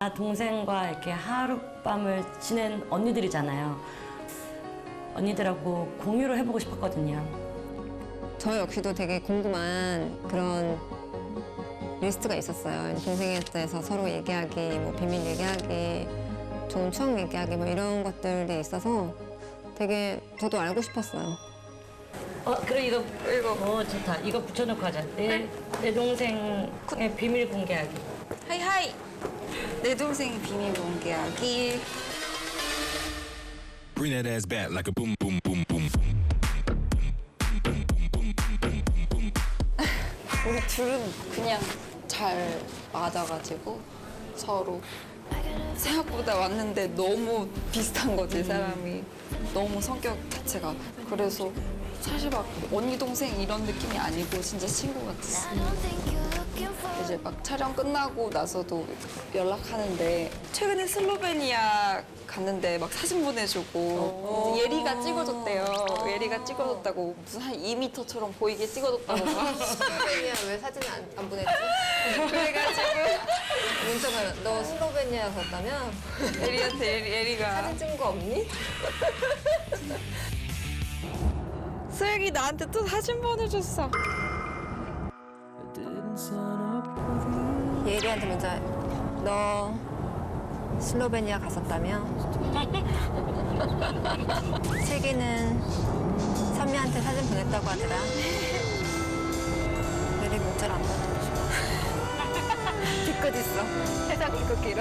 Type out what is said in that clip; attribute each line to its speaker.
Speaker 1: 나 동생과 이렇게 하룻밤을 지낸 언니들이잖아요. 언니들하고 공유를 해보고 싶었거든요.
Speaker 2: 저 역시도 되게 궁금한 그런 리스트가 있었어요. 동생에 대해서 서로 얘기하기, 뭐 비밀 얘기하기, 좋은 추억 얘기하기 뭐 이런 것들이 있어서 되게 저도 알고 싶었어요.
Speaker 1: 어, 그래 이거 이거 어 좋다. 이거 붙여놓고 하자. 내, 내 동생의 비밀 공개하기.
Speaker 3: 하이하이. 내 동생 비밀 공개하기.
Speaker 4: Bring that ass back like a boom, boom, boom, boom.
Speaker 3: 우리 둘은 그냥 잘 맞아가지고 서로 생각보다 왔는데 너무 비슷한 거지 사람이 너무 성격 자체가 그래서 사실 막 언니 동생 이런 느낌이 아니고 진짜 친구 같았어. 이제 막 촬영 끝나고 나서도 연락하는데 최근에 슬로베니아 갔는데 막 사진 보내주고 예리가 찍어줬대요. 예리가 찍어줬다고 무슨 한 2m처럼 보이게 찍어줬다고 막
Speaker 2: 슬로베니아 왜 사진 안, 안 보냈지?
Speaker 3: 그래가지고
Speaker 2: 문자가 너 슬로베니아 갔다며?
Speaker 3: 예리한테 예리, 예리가
Speaker 2: 찍은 거 없니?
Speaker 3: 슬기 나한테 또 사진 보내줬어.
Speaker 2: 예리한테 문자 너 슬로베니아 갔었다며? 슬기는 선미한테 사진 보냈다고 하더라. 예리 문자를 안 받아줘. 뒤끝 있어. 세상 뒤끝 길어.